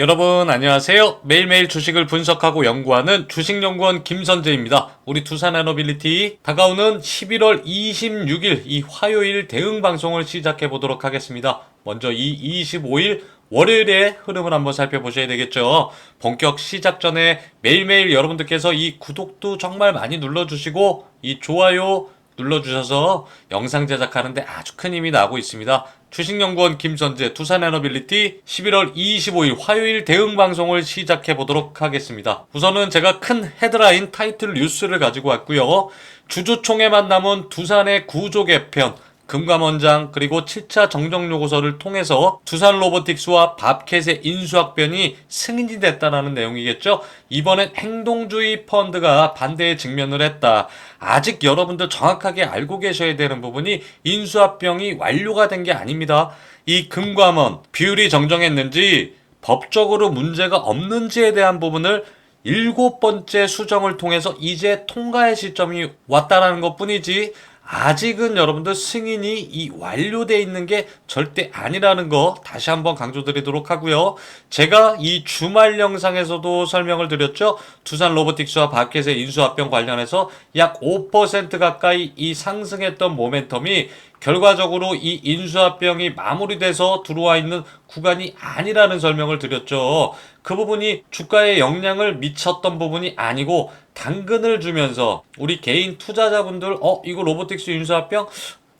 여러분 안녕하세요. 매일매일 주식을 분석하고 연구하는 주식연구원 김선재입니다. 우리 두산에너빌리티 다가오는 11월 26일 이 화요일 대응 방송을 시작해 보도록 하겠습니다. 먼저 이 25일 월요일의 흐름을 한번 살펴보셔야 되겠죠. 본격 시작 전에 매일매일 여러분들께서 이 구독도 정말 많이 눌러주시고 이 좋아요 눌러주셔서 영상 제작하는데 아주 큰 힘이 나고 있습니다. 주식연구원 김선재 두산에너빌리티 11월 25일 화요일 대응 방송을 시작해 보도록 하겠습니다. 우선은 제가 큰 헤드라인 타이틀 뉴스를 가지고 왔고요. 주주총회만 남은 두산의 구조 개편 금감원장 그리고 7차 정정 요구서를 통해서 두산 로보틱스와 밥캣의 인수합병이 승인이 됐다라는 내용이겠죠. 이번엔 행동주의 펀드가 반대에 직면을 했다. 아직 여러분들 정확하게 알고 계셔야 되는 부분이 인수합병이 완료가 된 게 아닙니다. 이 금감원 비율이 정정했는지 법적으로 문제가 없는지에 대한 부분을 일곱 번째 수정을 통해서 이제 통과의 시점이 왔다라는 것 뿐이지 아직은 여러분들 승인이 이 완료돼 있는 게 절대 아니라는 거 다시 한번 강조드리도록 하고요. 제가 이 주말 영상에서도 설명을 드렸죠. 두산 로보틱스와 바켓의 인수합병 관련해서 약 5% 가까이 이 상승했던 모멘텀이 결과적으로 이 인수합병이 마무리돼서 들어와 있는 구간이 아니라는 설명을 드렸죠. 그 부분이 주가에 영향을 미쳤던 부분이 아니고 당근을 주면서 우리 개인 투자자분들 어 이거 로보틱스 인수합병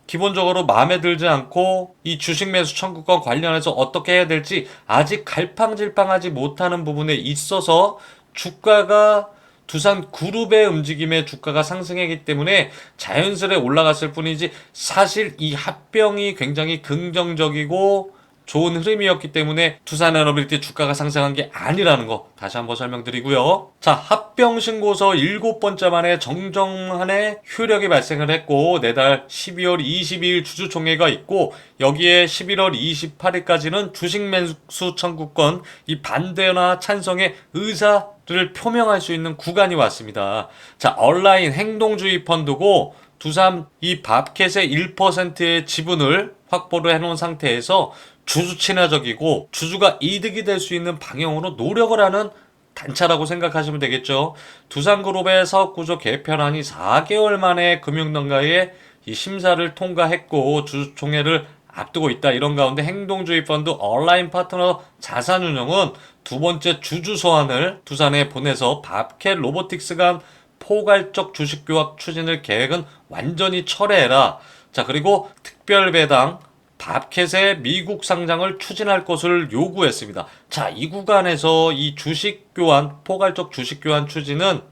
기본적으로 마음에 들지 않고 이 주식 매수 청구권 관련해서 어떻게 해야 될지 아직 갈팡질팡하지 못하는 부분에 있어서 주가가 두산 그룹의 움직임에 주가가 상승했기 때문에 자연스레 올라갔을 뿐이지 사실 이 합병이 굉장히 긍정적이고 좋은 흐름이었기 때문에 두산에너빌티 주가가 상승한 게 아니라는 거 다시 한번 설명드리고요. 자, 합병 신고서 일곱 번째 만에 정정한에 효력이 발생을 했고 내달 12월 22일 주주총회가 있고 여기에 11월 28일까지는 주식 매수 청구권 이 반대나 찬성의 의사 를 표명할 수 있는 구간이 왔습니다. 자, 온라인 행동주의 펀드고 두산 이 밥캣의 1%의 지분을 확보를 해놓은 상태에서 주주 친화적이고 주주가 이득이 될 수 있는 방향으로 노력을 하는 단차라고 생각하시면 되겠죠. 두산그룹의 사업구조 개편안이 4개월 만에 금융당가의 이 심사를 통과했고 주주총회를 앞두고 있다. 이런 가운데 행동주의 펀드 온라인 파트너 자산운용은 두 번째 주주 소환을 두산에 보내서 밥캣 로보틱스 간 포괄적 주식 교환 추진을 계획은 완전히 철회해라. 자, 그리고 특별 배당 밥캣의 미국 상장을 추진할 것을 요구했습니다. 자, 이 구간에서 이 주식 교환, 포괄적 주식 교환 추진은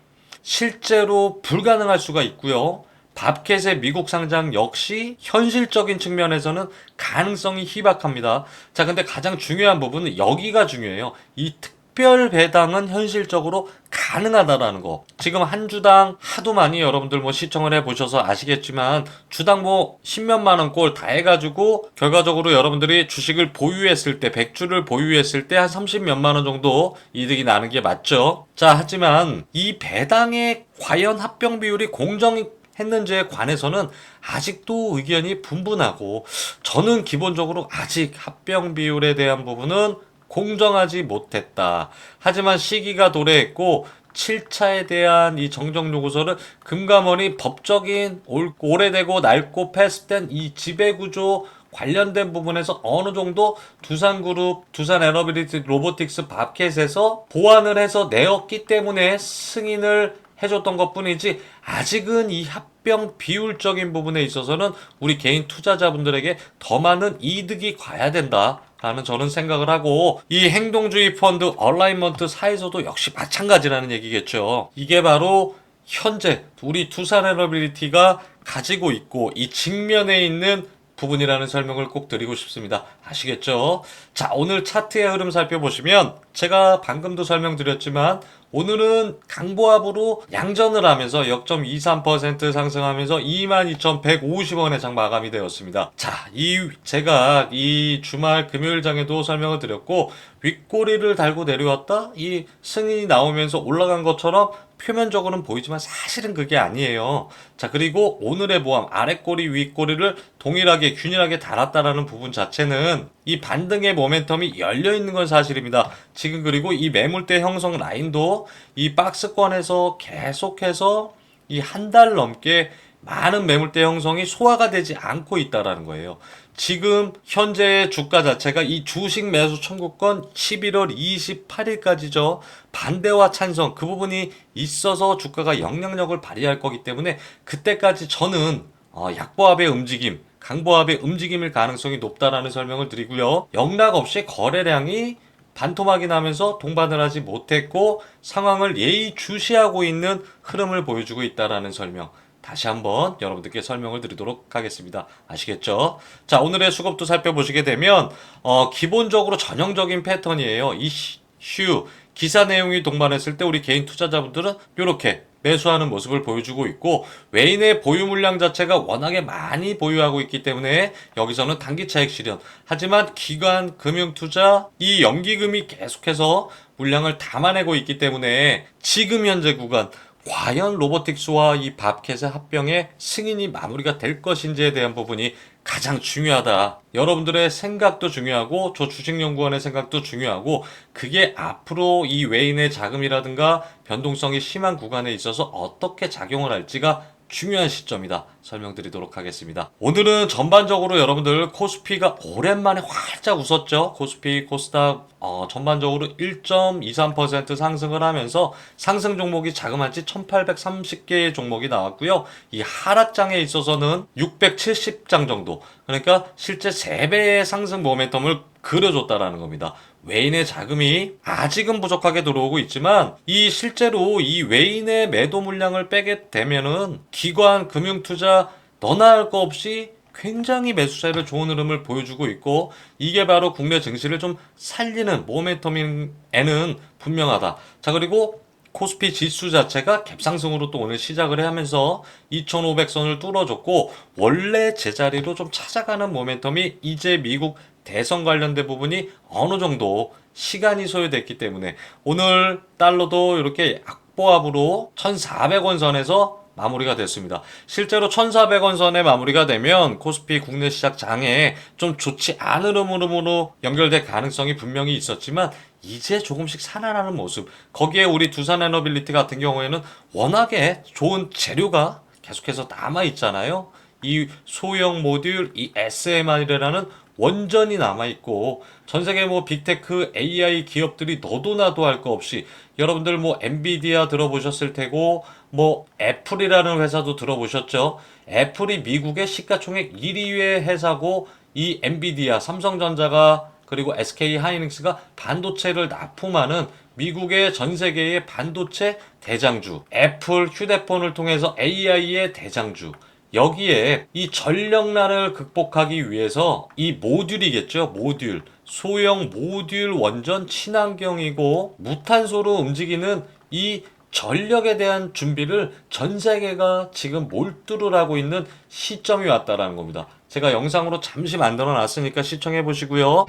실제로 불가능할 수가 있고요. 밥캣의 미국 상장 역시 현실적인 측면에서는 가능성이 희박합니다. 자, 근데 가장 중요한 부분은 여기가 중요해요. 이 특별 배당은 현실적으로 가능하다라는 거. 지금 한 주당 하도 많이 여러분들 뭐 시청을 해 보셔서 아시겠지만 주당 뭐 10몇만 원 꼴 다 해가지고 결과적으로 여러분들이 주식을 보유했을 때 100주를 보유했을 때 한 30몇만 원 정도 이득이 나는 게 맞죠. 자, 하지만 이 배당의 과연 합병 비율이 공정이 했는지에 관해서는 아직도 의견이 분분하고 저는 기본적으로 아직 합병 비율에 대한 부분은 공정하지 못했다. 하지만 시기가 도래했고 7차에 대한 이 정정 요구서를 금감원이 법적인 올- 오래되고 낡고 패스된 이 지배구조 관련된 부분에서 어느 정도 두산그룹, 두산 에너빌리티 로보틱스 밥캣에서 보완을 해서 내었기 때문에 승인을 해줬던 것 뿐이지 아직은 이 합병 비율적인 부분에 있어서는 우리 개인 투자자분들에게 더 많은 이득이 가야 된다. 라는 저는 생각을 하고 이 행동주의 펀드 얼라이먼트 사에서도 역시 마찬가지라는 얘기겠죠. 이게 바로 현재 우리 두산에너빌리티가 가지고 있고 이 직면에 있는 부분이라는 설명을 꼭 드리고 싶습니다. 아시겠죠? 자, 오늘 차트의 흐름 살펴보시면 제가 방금도 설명드렸지만 오늘은 강보합으로 양전을 하면서 0.23% 상승하면서 22,150원에 장 마감이 되었습니다. 자, 이 제가 이 주말 금요일 장에도 설명을 드렸고 윗꼬리를 달고 내려왔다 이 승인이 나오면서 올라간 것처럼 표면적으로는 보이지만 사실은 그게 아니에요. 자, 그리고 오늘의 모함 아랫꼬리 윗꼬리를 동일하게 균일하게 달았다라는 부분 자체는 이 반등의 모멘텀이 열려 있는 건 사실입니다. 지금 지금 그리고 이 매물대 형성 라인도 이 박스권에서 계속해서 이 한 달 넘게 많은 매물대 형성이 소화가 되지 않고 있다라는 거예요. 지금 현재 주가 자체가 이 주식 매수 청구권 11월 28일까지죠. 반대와 찬성 그 부분이 있어서 주가가 영향력을 발휘할 거기 때문에 그때까지 저는 어, 약보합의 움직임, 강보합의 움직임일 가능성이 높다라는 설명을 드리고요. 영락 없이 거래량이 반토막이 나면서 동반을 하지 못했고 상황을 예의주시하고 있는 흐름을 보여주고 있다라는 설명. 다시 한번 여러분들께 설명을 드리도록 하겠습니다. 아시겠죠? 자, 오늘의 수급도 살펴보시게 되면 어, 기본적으로 전형적인 패턴이에요. 이슈 기사 내용이 동반했을 때 우리 개인 투자자분들은 이렇게 매수하는 모습을 보여주고 있고 외인의 보유 물량 자체가 워낙에 많이 보유하고 있기 때문에 여기서는 단기 차익 실현. 하지만 기관 금융 투자 이 연기금이 계속해서 물량을 담아내고 있기 때문에 지금 현재 구간 과연 로보틱스와 이 밥캣의 합병의 승인이 마무리가 될 것인지에 대한 부분이 가장 중요하다. 여러분들의 생각도 중요하고 저 주식연구원의 생각도 중요하고 그게 앞으로 이 외인의 자금이라든가 변동성이 심한 구간에 있어서 어떻게 작용을 할지가 중요한 시점이다. 설명드리도록 하겠습니다. 오늘은 전반적으로 여러분들 코스피가 오랜만에 활짝 웃었죠. 코스피, 코스닥 어, 전반적으로 1.23% 상승을 하면서 상승 종목이 자그마치 1830개의 종목이 나왔고요. 이 하락장에 있어서는 670장 정도. 그러니까 실제 3배의 상승 모멘텀을 그려줬다라는 겁니다. 외인의 자금이 아직은 부족하게 들어오고 있지만 이 실제로 이 외인의 매도 물량을 빼게 되면은 기관 금융 투자 너나 할거 없이 굉장히 매수세를 좋은 흐름을 보여주고 있고 이게 바로 국내 증시를 좀 살리는 모멘텀에는 분명하다. 자 그리고 코스피 지수 자체가 갭상승으로 또 오늘 시작을 하면서 2500선을 뚫어줬고 원래 제자리로 좀 찾아가는 모멘텀이 이제 미국 대선 관련된 부분이 어느 정도 시간이 소요됐기 때문에 오늘 달러도 이렇게 악보합으로 1,400원 선에서 마무리가 됐습니다. 실제로 1,400원 선에 마무리가 되면 코스피 국내 시작 장에 좀 좋지 않은 흐름으로 연결될 가능성이 분명히 있었지만 이제 조금씩 살아나는 모습. 거기에 우리 두산 에너빌리티 같은 경우에는 워낙에 좋은 재료가 계속해서 남아 있잖아요. 이 소형 모듈, 이 SMR이라는 원전이 남아 있고 전 세계 뭐 빅테크 AI 기업들이 너도 나도 할 거 없이 여러분들 뭐 엔비디아 들어보셨을 테고 뭐 애플이라는 회사도 들어보셨죠. 애플이 미국의 시가총액 1위의 회사고 이 엔비디아 삼성전자가 그리고 SK 하이닉스가 반도체를 납품하는 미국의 전 세계의 반도체 대장주, 애플 휴대폰을 통해서 AI의 대장주, 여기에 이 전력난을 극복하기 위해서 이 모듈이겠죠. 모듈. 소형 모듈 원전 친환경이고 무탄소로 움직이는 이 전력에 대한 준비를 전 세계가 지금 몰두를 하고 있는 시점이 왔다라는 겁니다. 제가 영상으로 잠시 만들어 놨으니까 시청해 보시고요.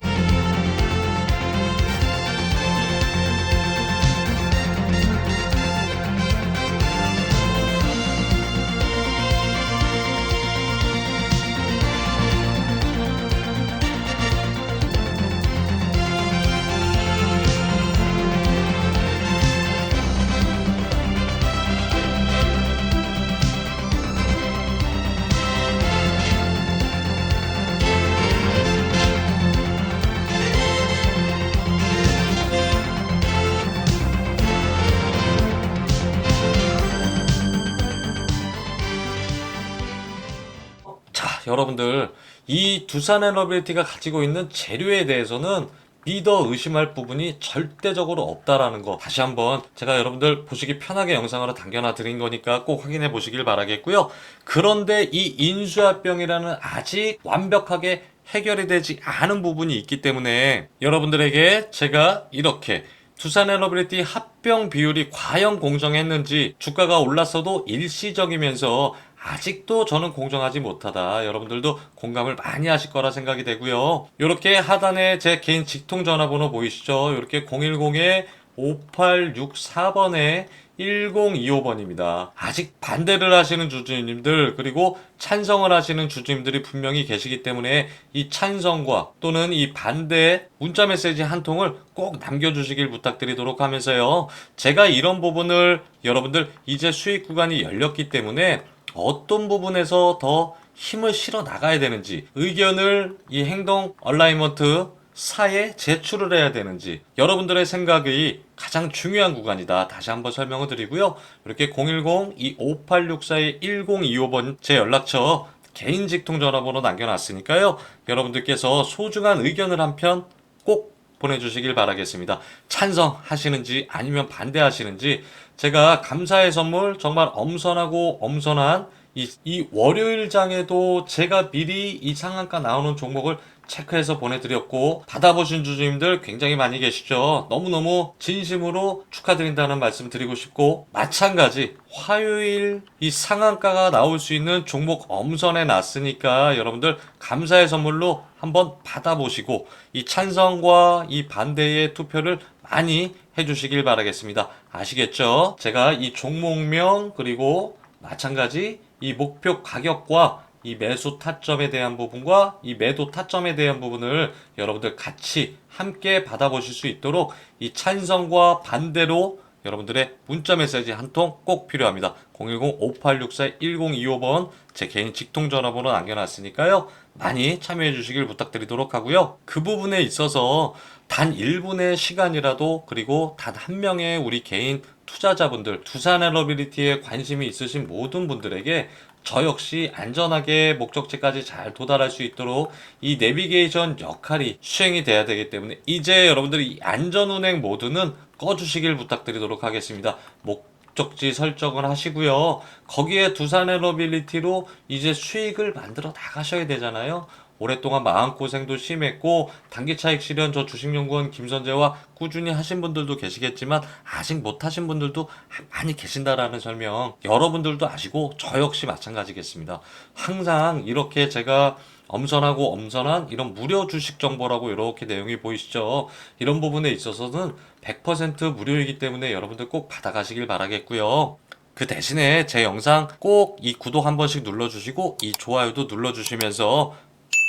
여러분들 이 두산 에너빌리티가 가지고 있는 재료에 대해서는 믿어 의심할 부분이 절대적으로 없다라는 거 다시 한번 제가 여러분들 보시기 편하게 영상으로 당겨놔 드린 거니까 꼭 확인해 보시길 바라겠고요. 그런데 이 인수합병이라는 아직 완벽하게 해결이 되지 않은 부분이 있기 때문에 여러분들에게 제가 이렇게 두산 에너빌리티 합병 비율이 과연 공정했는지 주가가 올랐어도 일시적이면서 아직도 저는 공정하지 못하다. 여러분들도 공감을 많이 하실 거라 생각이 되고요. 이렇게 하단에 제 개인 직통 전화번호 보이시죠? 이렇게 010에 5864번에 1025번입니다. 아직 반대를 하시는 주주님들 그리고 찬성을 하시는 주주님들이 분명히 계시기 때문에 이 찬성과 또는 이 반대 문자 메시지 한 통을 꼭 남겨주시길 부탁드리도록 하면서요. 제가 이런 부분을 여러분들 이제 수익 구간이 열렸기 때문에 어떤 부분에서 더 힘을 실어 나가야 되는지 의견을 이 행동 얼라이먼트 사에 제출을 해야 되는지 여러분들의 생각이 가장 중요한 구간이다. 다시 한번 설명을 드리고요. 이렇게 010-2864-1025번 제 연락처 개인 직통 전화번호 남겨놨으니까요. 여러분들께서 소중한 의견을 한 편 꼭 보내주시길 바라겠습니다. 찬성하시는지 아니면 반대하시는지 제가 감사의 선물 정말 엄선하고 엄선한 이, 이 월요일장에도 제가 미리 이 상한가 나오는 종목을 체크해서 보내드렸고 받아보신 주주님들 굉장히 많이 계시죠. 너무너무 진심으로 축하드린다는 말씀 드리고 싶고 마찬가지 화요일 이 상한가가 나올 수 있는 종목 엄선해 놨으니까 여러분들 감사의 선물로 한번 받아보시고 이 찬성과 이 반대의 투표를 많이 해주시길 바라겠습니다. 아시겠죠? 제가 이 종목명 그리고 마찬가지 이 목표 가격과 이 매수 타점에 대한 부분과 이 매도 타점에 대한 부분을 여러분들 같이 함께 받아보실 수 있도록 이 찬성과 반대로 여러분들의 문자 메시지 한 통 꼭 필요합니다. 010-5864-1025번 제 개인 직통 전화번호 남겨놨으니까요. 많이 참여해 주시길 부탁드리도록 하고요. 그 부분에 있어서 단 1분의 시간이라도 그리고 단 한 명의 우리 개인 투자자분들 두산 엘러비리티에 관심이 있으신 모든 분들에게 저 역시 안전하게 목적지까지 잘 도달할 수 있도록 이 내비게이션 역할이 수행이 돼야 되기 때문에 이제 여러분들이 이 안전운행 모드는 꺼주시길 부탁드리도록 하겠습니다. 목적지 설정을 하시고요. 거기에 두산 엘러빌리티로 이제 수익을 만들어 나가셔야 되잖아요. 오랫동안 마음고생도 심했고 단기 차익 실현 저 주식연구원 김선재와 꾸준히 하신 분들도 계시겠지만 아직 못하신 분들도 많이 계신다라는 설명 여러분들도 아시고 저 역시 마찬가지겠습니다. 항상 이렇게 제가 엄선하고 엄선한 이런 무료 주식 정보라고 이렇게 내용이 보이시죠? 이런 부분에 있어서는 100% 무료이기 때문에 여러분들 꼭 받아가시길 바라겠고요. 그 대신에 제 영상 꼭 이 구독 한 번씩 눌러주시고 이 좋아요도 눌러주시면서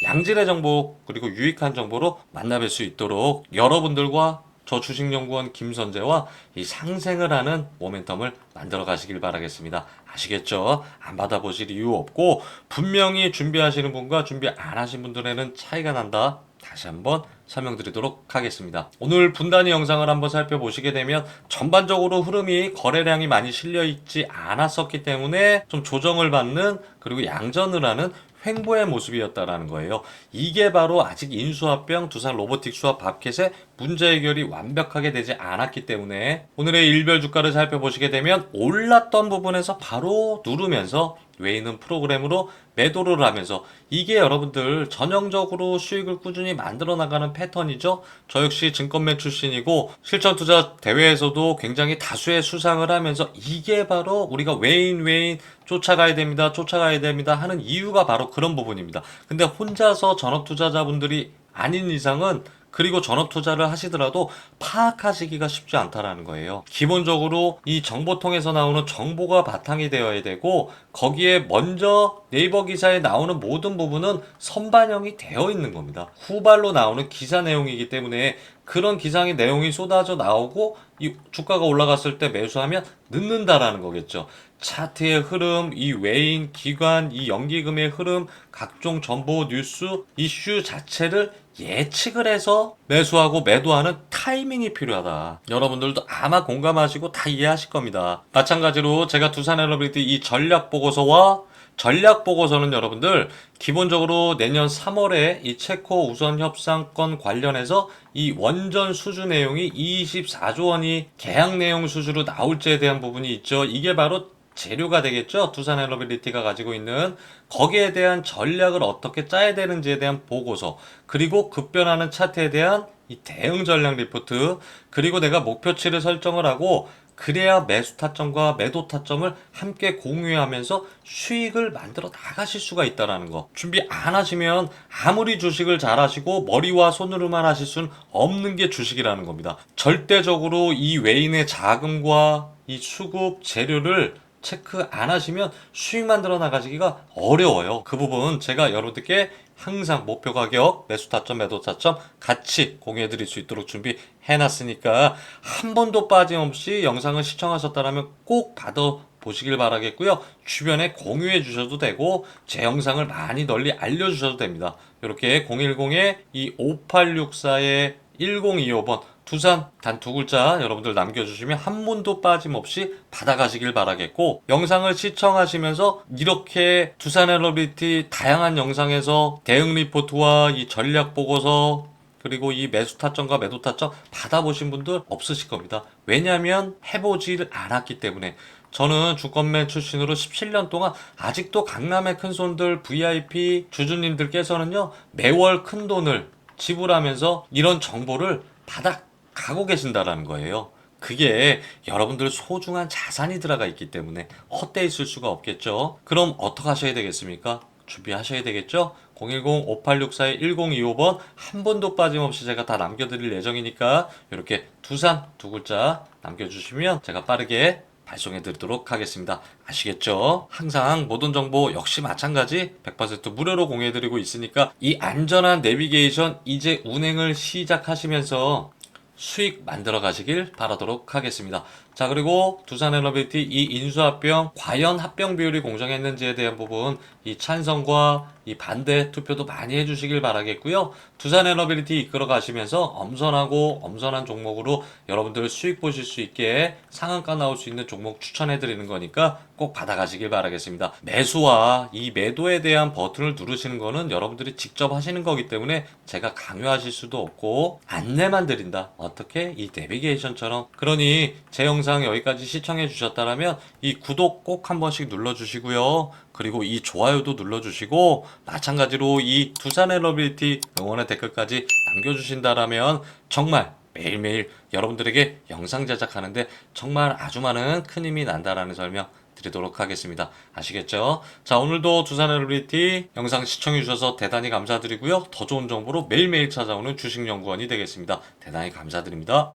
양질의 정보 그리고 유익한 정보로 만나뵐 수 있도록 여러분들과 저 주식연구원 김선재와 이 상생을 하는 모멘텀을 만들어 가시길 바라겠습니다. 아시겠죠? 안 받아보실 이유 없고 분명히 준비하시는 분과 준비 안 하신 분들에는 차이가 난다. 다시 한번 설명드리도록 하겠습니다. 오늘 분단위 영상을 한번 살펴보시게 되면 전반적으로 흐름이 거래량이 많이 실려 있지 않았었기 때문에 좀 조정을 받는 그리고 양전을 하는 횡보의 모습이었다라는 거예요. 이게 바로 아직 인수합병 두산 로보틱 수합 밥켓의 문제 해결이 완벽하게 되지 않았기 때문에 오늘의 일별 주가를 살펴보시게 되면 올랐던 부분에서 바로 누르면서 외인은 프로그램으로 매도를 하면서 이게 여러분들 전형적으로 수익을 꾸준히 만들어 나가는 패턴이죠. 저 역시 증권맨 출신이고 실전 투자 대회에서도 굉장히 다수의 수상을 하면서 이게 바로 우리가 외인 외인 쫓아가야 됩니다. 쫓아가야 됩니다. 하는 이유가 바로 그런 부분입니다. 근데 혼자서 전업 투자자분들이 아닌 이상은 그리고 전업 투자를 하시더라도 파악하시기가 쉽지 않다라는 거예요. 기본적으로 이 정보통에서 나오는 정보가 바탕이 되어야 되고 거기에 먼저 네이버 기사에 나오는 모든 부분은 선반영이 되어 있는 겁니다. 후발로 나오는 기사 내용이기 때문에 그런 기상의 내용이 쏟아져 나오고 이 주가가 올라갔을 때 매수하면 늦는다라는 거겠죠. 차트의 흐름, 이 외인, 기관, 이 연기금의 흐름, 각종 정보, 뉴스, 이슈 자체를 예측을 해서 매수하고 매도하는 타이밍이 필요하다. 여러분들도 아마 공감하시고 다 이해하실 겁니다. 마찬가지로 제가 두산 엘러비리티 이 전략 보고서와 전략 보고서는 여러분들 기본적으로 내년 3월에 이 체코 우선 협상권 관련해서 이 원전 수주 내용이 24조 원이 계약 내용 수주로 나올지에 대한 부분이 있죠. 이게 바로 재료가 되겠죠. 두산 엘러빌리티가 가지고 있는 거기에 대한 전략을 어떻게 짜야 되는지에 대한 보고서 그리고 급변하는 차트에 대한 이 대응 전략 리포트 그리고 내가 목표치를 설정을 하고 그래야 매수 타점과 매도 타점을 함께 공유하면서 수익을 만들어 나가실 수가 있다라는 거. 준비 안 하시면 아무리 주식을 잘 하시고 머리와 손으로만 하실 수는 없는 게 주식이라는 겁니다. 절대적으로 이 외인의 자금과 이 수급 재료를 체크 안 하시면 수익 만들어 나가시기가 어려워요. 그 부분 제가 여러분들께 항상 목표 가격, 매수 타점, 매도 타점 같이 공유해 드릴 수 있도록 준비해 놨으니까 한 번도 빠짐없이 영상을 시청하셨다면 꼭 받아 보시길 바라겠고요. 주변에 공유해 주셔도 되고 제 영상을 많이 널리 알려 주셔도 됩니다. 이렇게 010에 이 5864의 1025번 두산 단 두 글자 여러분들 남겨주시면 한 번도 빠짐없이 받아가시길 바라겠고 영상을 시청하시면서 이렇게 두산 엘러비티 다양한 영상에서 대응 리포트와 이 전략 보고서 그리고 이 매수 타점과 매도 타점 받아보신 분들 없으실 겁니다. 왜냐하면 해보질 않았기 때문에 저는 주권맨 출신으로 17년 동안 아직도 강남의 큰 손들 VIP 주주님들께서는요 매월 큰 돈을 지불하면서 이런 정보를 받아 가고 계신다라는 거예요. 그게 여러분들 소중한 자산이 들어가 있기 때문에 헛되이 쓸 수가 없겠죠. 그럼 어떻게 하셔야 되겠습니까? 준비하셔야 되겠죠? 010-5864-1025번 한 번도 빠짐없이 제가 다 남겨드릴 예정이니까 이렇게 두산 두 글자 남겨주시면 제가 빠르게 발송해 드리도록 하겠습니다. 아시겠죠? 항상 모든 정보 역시 마찬가지 100% 무료로 공유해 드리고 있으니까 이 안전한 내비게이션 이제 운행을 시작하시면서 수익 만들어 가시길 바라도록 하겠습니다. 자, 그리고 두산 에너비티 이 인수합병 과연 합병 비율이 공정했는지에 대한 부분 이 찬성과 이 반대 투표도 많이 해주시길 바라겠고요. 두산 에너비리티 이끌어 가시면서 엄선하고 엄선한 종목으로 여러분들 수익 보실 수 있게 상한가 나올 수 있는 종목 추천해 드리는 거니까 꼭 받아가시길 바라겠습니다. 매수와 이 매도에 대한 버튼을 누르시는 거는 여러분들이 직접 하시는 거기 때문에 제가 강요하실 수도 없고 안내만 드린다. 어떻게 이 내비게이션처럼 그러니 제 영상 여기까지 시청해 주셨다면 이 구독 꼭 한 번씩 눌러 주시고요. 그리고 이 좋아요도 눌러 주시고 마찬가지로 이 두산 에너빌리티 응원의 댓글까지 남겨 주신다라면 정말 매일매일 여러분들에게 영상 제작하는데 정말 아주 많은 큰 힘이 난다라는 설명 드리도록 하겠습니다. 아시겠죠? 자, 오늘도 두산 에너빌리티 영상 시청해주셔서 대단히 감사드리고요. 더 좋은 정보로 매일매일 찾아오는 주식연구원이 되겠습니다. 대단히 감사드립니다.